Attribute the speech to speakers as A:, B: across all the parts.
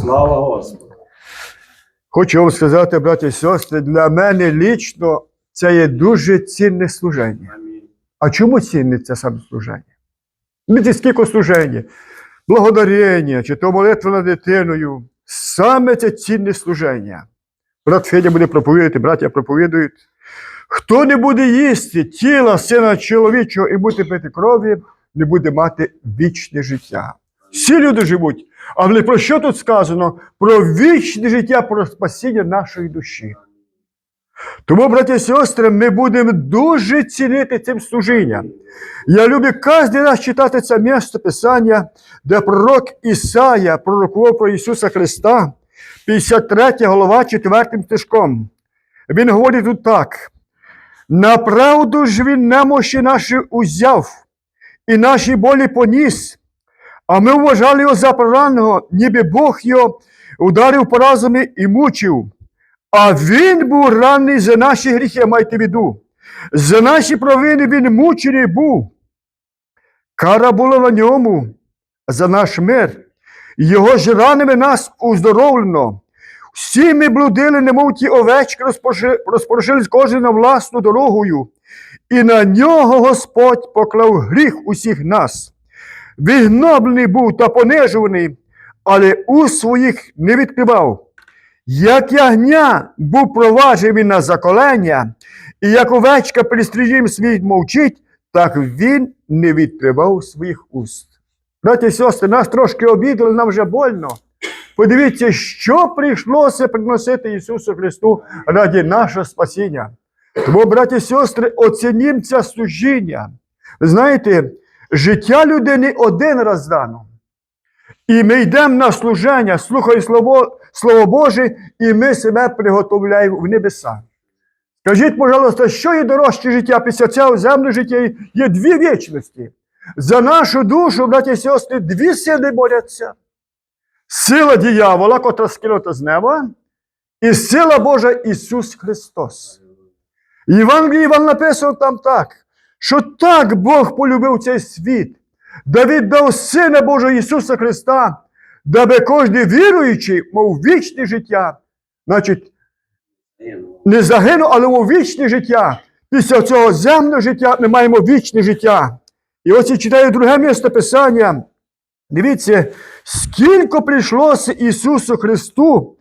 A: Слава Господу.
B: Хочу вам сказати, браті і сестри, для мене лічно це є дуже цінне служення.
A: Амінь.
B: А чому цінне це саме служення? Не скільки служення, благодарення, чи то молитва над дитиною. Саме це цінне служення. Брат Федя буде проповідати, браття проповідують. Хто не буде їсти тіла сина чоловічого і буде пити крові, не буде мати вічне життя. Всі люди живуть. Але про що тут сказано? Про вічне життя, про спасіння нашої душі. Тому, браті і сестри, ми будемо дуже цінити цим служінням. Я люблю кожен раз читати це місце Писання, де пророк Ісая пророкував про Ісуса Христа, 53 голова 4 стежком. Він говорить тут так: направду ж він немощі наші узяв, і наші болі поніс, а ми вважали його за пораненого, ніби Бог його ударив поразами і мучив. А він був ранений за наші гріхи, майте в виду. За наші провини він мучений був. Кара була на ньому за наш мир. Його ж ранами нас уздоровлено. Всі ми блудили, немов ті овечки, розпороши- розпорошились кожен на власну дорогою. І на нього Господь поклав гріх усіх нас. Вигноблений був та понижуваний, але у своїх не відкривав. Як ягня був проваджений на заколення, і як овечка при стрижім світ мовчить, так він не відкривав своїх уст. Браті і сестри, нас трошки обідали, нам вже больно. Подивіться, що прийшлося приносити Ісусу Христу раді нашого спасіння. Тому, браті і сестри, оцінім це служіння. Знаєте, життя людини один раз дано. І ми йдемо на служення, слухаємо Слово, Слово Боже, і ми себе приготовляємо в небеса. Скажіть, пожалуйста, що є дорожче життя після цього земного життя? Є дві вічності. За нашу душу, браті і сестри, дві сили борються. Сила диявола, котра скинута з неба, і сила Божа Ісус Христос. Євангелії вам написано там так, що так Бог полюбив цей світ, да віддав Сина Божого Ісуса Христа, даби кожен віруючий мав вічне життя. Значить, не загинув, але мав вічне життя. Після цього земного життя ми маємо вічне життя. І ось я читаю друге місце Писання. Дивіться, скільки прийшлося Ісусу Христу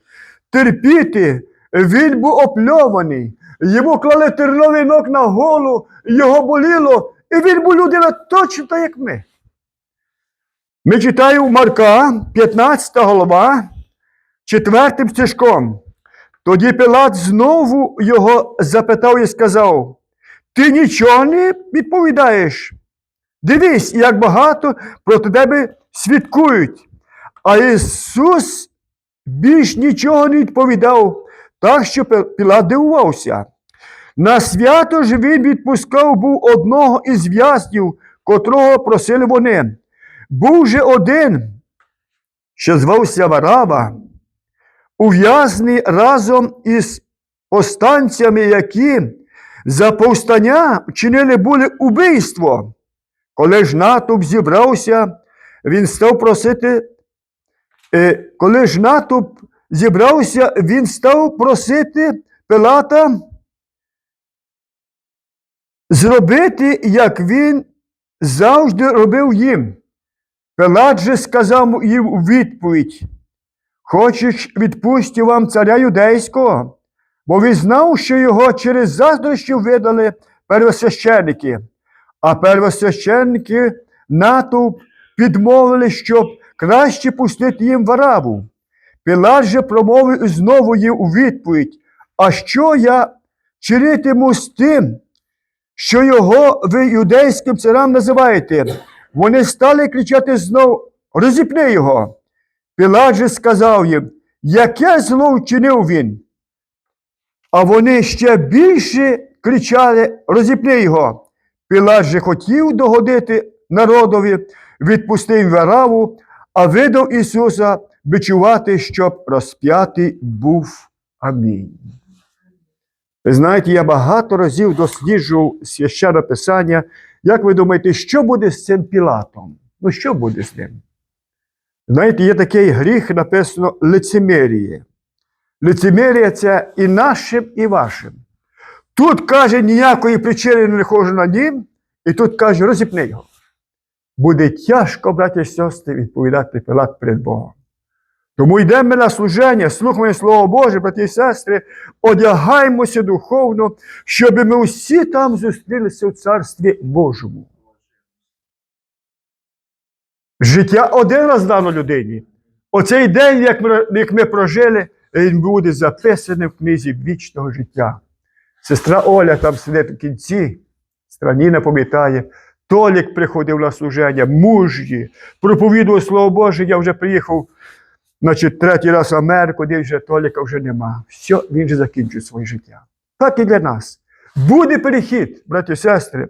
B: терпіти, Він був опльований, йому клали терновий ног на голову, його боліло, і він був людина точно так, як ми. Ми читаємо Марка, 15 голова, 4 стежком. Тоді Пилат знову його запитав і сказав: Ти нічого не відповідаєш? Дивись, як багато проти тебе свідкують. А Ісус більш нічого не відповідав, так що Пілат дивувався. На свято ж він відпускав був одного із в'язнів, котрого просили вони. Був же один, що звався Варава, ув'язний разом із повстанцями, які за повстання вчинили були убийство. Коли ж натовп зібрався, він став просити. е, Коли ж натовп зібрався, він став просити Пилата зробити, як він завжди робив їм. Пилат же сказав їм у відповідь: Хочеш відпустю вам царя юдейського? Бо він знав, що його через заздрощів видали первосвященники, а первосвященники натовп підмовили, щоб краще пустити їм вараву. Пилат же промовив знову їм у відповідь: А що я чинитиму з тим, що його ви юдейським царем називаєте? Вони стали кричати знов: розіпни його. Пилат же сказав їм, яке зло вчинив він? А вони ще більше кричали: розіпни його. Пилат же хотів догодити народові, відпустив вараву, а видав Ісуса бичувати, щоб розп'ятий був. Амінь. Ви знаєте, я багато разів досліджував священне Писання. Як ви думаєте, що буде з цим Пілатом? Ну, що буде з ним? Знаєте, є такий гріх, написано лицемір'я. Лицемір'я це і нашим, і вашим. Тут каже, ніякої причини не ходжу на нім, і тут каже, розіпни його. Буде тяжко, браті і сестри, відповідати Пилат перед Богом. Тому йдемо на служення, слухаємо Слово Боже, брати і сестри, одягаємося духовно, щоб ми усі там зустрілися в Царстві Божому. Життя один раз дано людині. Оцей день, як ми, як ми прожили, він буде записаний в книзі вічного життя. Сестра Оля там сидить в кінці, Ніна пам'ятає. Толік приходив на служення, мужі, проповідував Слово Боже, я вже приїхав, значить, третій раз Америку, де вже Толіка вже нема. Все, він же закінчив своє життя. Так і для нас. Буде перехід, браті і сестри,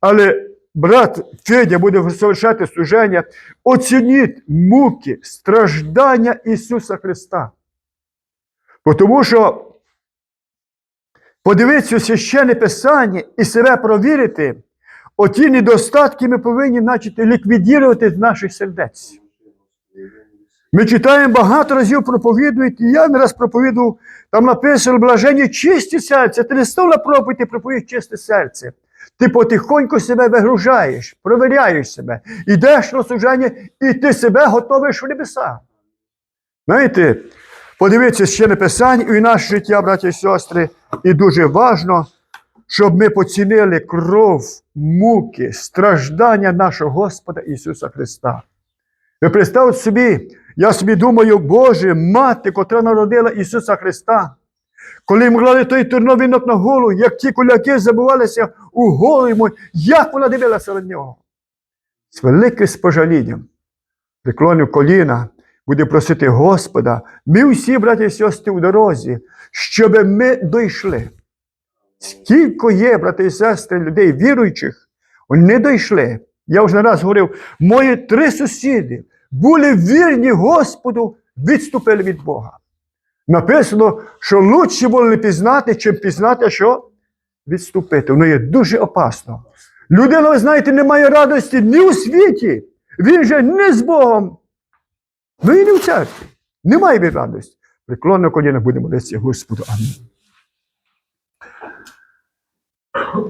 B: але брат Федя буде совершати служення, оцініть муки, страждання Ісуса Христа. Тому що подивитися священне Писання і себе провірити, оті недостатки ми повинні начати ліквідувати з наших сердець. Ми читаємо багато разів проповідують, і я не раз проповідував, там написано блажені чисті серця. Ти не став на проповідь і проповідь чисте серце. Ти потихоньку себе вигружаєш, провіряєш себе, йдеш на служення, і ти себе готовиш в небеса. Знаєте, подивіться ще не писання і наше життя, браті і сестри, і дуже важно, щоб ми поцінили кров, муки, страждання нашого Господа Ісуса Христа. Ви представте собі, я собі думаю, Боже, мати, котра народила Ісуса Христа, коли йому клали той терновинок на голову, як ті куляки забувалися у голову, як вона дивилася на нього. З великим спожалінням приклонив коліна, буде просити Господа, ми всі, браті і сестри, у дорозі, щоб ми дійшли. Скільки є, брати і сестри, людей віруючих, вони не дійшли. Я вже не раз говорив, мої три сусіди були вірні Господу, відступили від Бога. Написано, що лучше було не пізнати, чим пізнати, що відступити. Воно є дуже опасно. Людина, ви знаєте, не має радості ні у світі. Він же не з Богом. Ну і не в церкві. Немає він радості. Преклонно коліна будемо молитися Господу. Амінь.